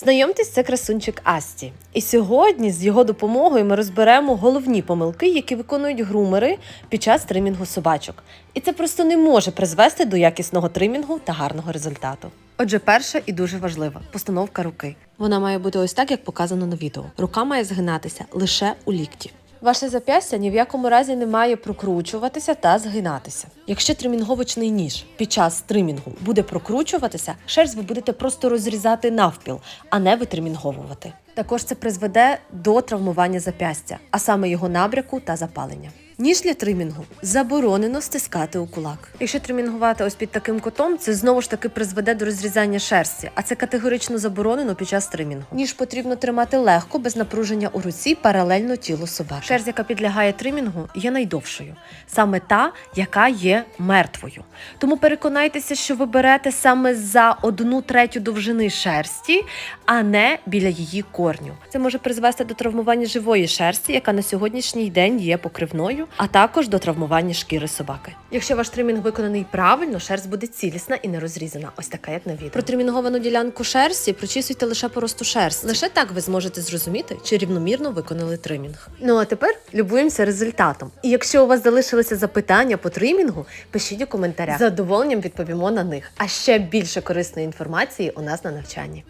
Знайомтесь, це красунчик Асті. І сьогодні з його допомогою ми розберемо головні помилки, які виконують грумери під час тримінгу собачок. І це просто не може призвести до якісного тримінгу та гарного результату. Отже, перша і дуже важлива постановка руки. Вона має бути ось так, як показано на відео. Рука має згинатися лише у лікті. Ваше зап'ястя ні в якому разі не має прокручуватися та згинатися. Якщо тримінговочний ніж під час тримінгу буде прокручуватися, шерсть ви будете просто розрізати навпіл, а не витримінговувати. Також це призведе до травмування зап'ястя, а саме його набряку та запалення. Ніж для тримінгу заборонено стискати у кулак. Якщо тримінгувати ось під таким кутом, це знову ж таки призведе до розрізання шерсті, а це категорично заборонено під час тримінгу. Ніж потрібно тримати легко, без напруження у руці, паралельно тілу собаки. Шерсть, яка підлягає тримінгу, є найдовшою, саме та, яка є мертвою. Тому переконайтеся, що ви берете саме за одну третю довжини шерсті, а не біля її корню. Це може призвести до травмування живої шерсті, яка на сьогоднішній день є покривною, а також до травмування шкіри собаки. Якщо ваш тримінг виконаний правильно, шерсть буде цілісна і не розрізана, ось така, як на відео. Протримінговану ділянку шерсті прочісуйте лише по росту шерсті. Лише так ви зможете зрозуміти, чи рівномірно виконали тримінг. Ну а тепер любуємося результатом. І якщо у вас залишилися запитання по тримінгу, пишіть у коментарях. З задоволенням відповімо на них. А ще більше корисної інформації у нас на навчанні.